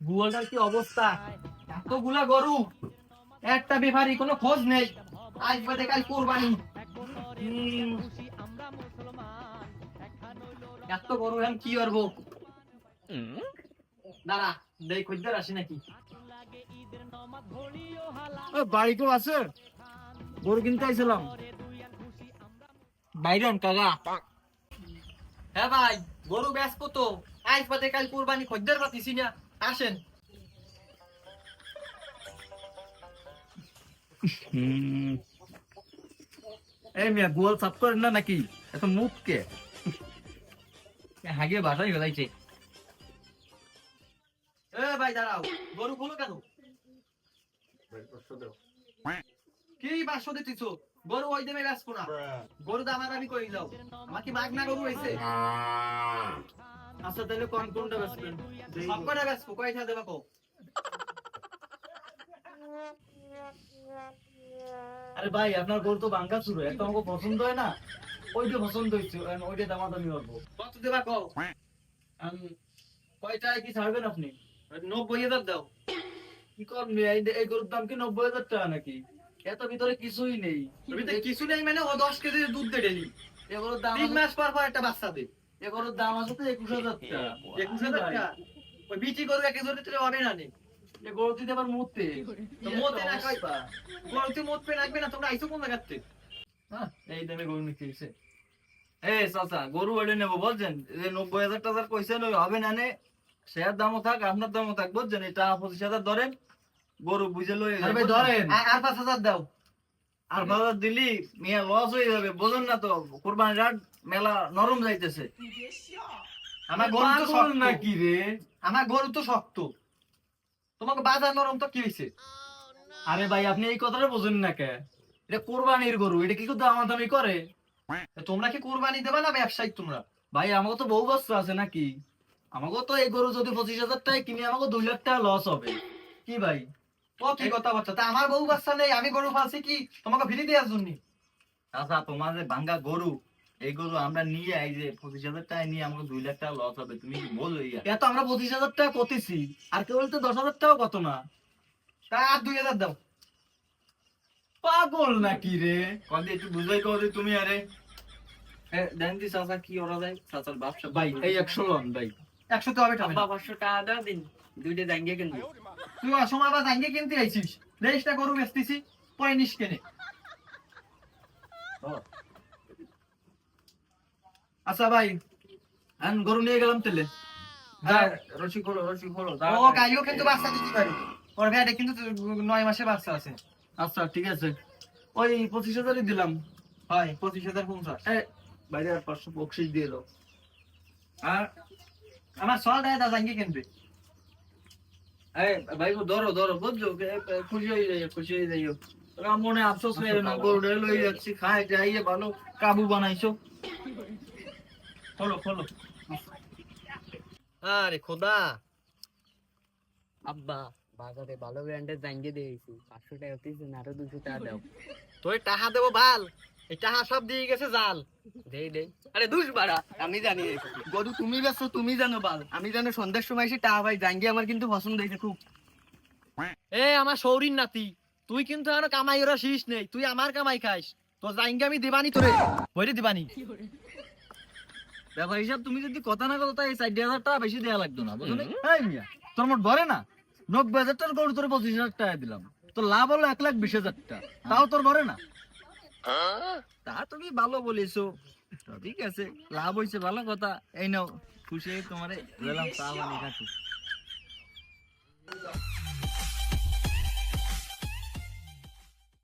গুয়ালটার কি অবস্থা? এতগুলা গরু একটা ব্যাপারই কোনো খোঁজ নেই। আজ বাদে কাল কোরবানি। এত গরু এখন কি করব? দাঁড়া দেখ আসে নাকি? বাড়ি কেউ আছে? গরু কিনতে আইছিলাম। বাইরন কাকা। হ্যাঁ ভাই গরু ব্যস্ত তো। আজ বাদে কাল কোরবানি খদ্দের পাতিছি না আসেন। এই মিয়া গোয়াল সাফ করেন না নাকি? এত মুখ কে হাগে বাসাই গলাইছে এ ভাই দাঁড়াও। গরু খোলো কেন? কি বাসো দিতেছো? গরু ওই দেবে ব্যস্ত না। গরু দামার আমি কই যাও। আমার কি মাগনা গরু হইছে আচ্ছা তাহলে কোন কোনটা বেচবেন সব কটা কয়টা দেবা কো আরে ভাই আপনার গরু তো বাঙ্গা শুরু একটা আমাকে পছন্দ হয় না। ওইটা পছন্দ হয়েছে ওইটা দামাদামি করব। কত দেবা কো কয়টায় কি ছাড়বেন আপনি? নব্বই হাজার দাও। কি করবেন এই গরুর দাম কি নব্বই হাজার টাকা নাকি? এত ভিতরে কিছুই নেই। কিছু নেই মানে ও দশ কেজি দুধ দে ডেলি এ গরুর দাম তিন মাস পর পর একটা বাচ্চা দে। এ গরুর দাম আছে তো একুশ হাজার টাকা। একুশ হাজার টাকা। ওই বিচি গরু এক কেজি তুলে অনে না নে এ গরু দিতে আবার মুহূর্তে তো মতে না কয় গরুতে মত পে রাখবে না তোমরা আইসো কোন জায়গাতে হ্যাঁ, এই দামে গরু নিতে এসে এই চাচা গরু নেব বলছেন নব্বই হাজার টাকার কইছেন ওই হবে না নে শেয়ার দামও থাক আপনার দামও থাক বুঝছেন? এটা পঁচিশ হাজার ধরেন গরু বুঝে লই ধরেন। আর পাঁচ হাজার দাও। আর বাজার দিলি মিয়া লস হয়ে যাবে বোঝেন না তো কোরবানি রাত মেলা নরম যাইতেছে। আমার গরু তো শক্ত। নাকি রে? আমার গরু তো শক্ত। তোমাকে বাজার নরম তো কি হয়েছে আরে ভাই আপনি এই কথাটা বোঝেন না কে? এটা কোরবানির গরু এটা কি দাম দামি করে? তোমরা কি কোরবানি দেবা না ব্যবসায়িক তোমরা? ভাই আমাকে তো বহু বস্তু আছে নাকি? আমাকে তো এই গরু যদি পঁচিশ হাজার টাকা কিনে আমাকে দুই লাখ টাকা লস হবে। কি ভাই? ও কি কথা বাচ্চা তা আমার বউ বাচ্চা নেই আমি গরু ফালছি কি? তোমাকে ফিরে দেওয়ার জন্য। আচ্ছা তোমার যে ভাঙ্গা গরু এই গরু আমরা নিয়ে এই যে পঁচিশ হাজার টাকা নিয়ে আমাকে দুই লাখ টাকা লস হবে তুমি বলো এত আমরা পঁচিশ হাজার টাকা কতেছি আর কেউ বলতে দশ হাজার টাকা কত না? তা আর দুই হাজার দাও। পাগল নাকি রে? কদি একটু বুঝাই কদি তুমি আরে। দেন দি চাচা কি ওরা যায় চাচার ব্যবসা ভাই এই একশো লন ভাই। একশো তো হবে টাকা পাঁচশো টাকা দাও দিন। দুইটা দাঙ্গে কিনবো। তুই অসময় আবার জাঙ্গে কিনতে আইছিস? রেজিস্টার গরু বেচতেছি পরে নিস কেনে। আচ্ছা ভাই আন গরু নিয়ে গেলাম তেলে। রসি খোলো রসি খোলো ও গাইও কিন্তু বাচ্চা দিতে পারি। ওর ভ্যাটে কিন্তু নয় মাসে বাচ্চা আছে। আচ্ছা ঠিক আছে। ওই পঁচিশ হাজারই দিলাম। হয় পঁচিশ হাজার পঞ্চাশ। বাইরে আর পাঁচশো বকশিস দিয়ে দাও। আর আমার সল দেয় দা জাঙ্গে কিনবে। ভাই আফসোস হয়ে না লই যাচ্ছি, খাই ভালো কাবু বানাইছো। আরে খোদা। আব্বা, বাজারে ভালো ব্র্যান্ডের জাঙ্গে দিয়েছি। পাঁচশো টাকা পিস, আরও দুশো টাকা দাও। তোর টাহা দেবো ভালো। এই টাহা দিয়ে গেছে জাল। দেই দেই। আরে দুশ বাড়া। আমি জানি গরু তুমি ব্যস্ত তুমি জানো বাল। আমি জানো সন্ধ্যার সময় এসে টাকা ভাই জাঙ্গি আমার কিন্তু পছন্দ হয়েছে খুব। এ আমার সৌরির নাতি তুই কিন্তু আর কামাই ওরা শীষ নেই। তুই আমার কামাই খাইস তোর জাইঙ্গে আমি দিবানি তোরে। বইরে দিবানি। ব্যাপার হিসাব তুমি যদি কথা না কথা এই চার হাজার টাকা বেশি দেওয়া লাগতো না বুঝলি এই মিয়া তোর মোট ভরে না? নব্বই হাজার টাকার গরু তোর পঁচিশ হাজার টাকা দিলাম। তোর লাভ হলো এক লাখ বিশ হাজার টাকা। তাও তোর ভরে না? তা তুমি ভালো বলেছ। ঠিক আছে, লাভ হয়েছে, ভালো কথা। এই নাও, খুশি তোমার দিলাম চা বানিয়ে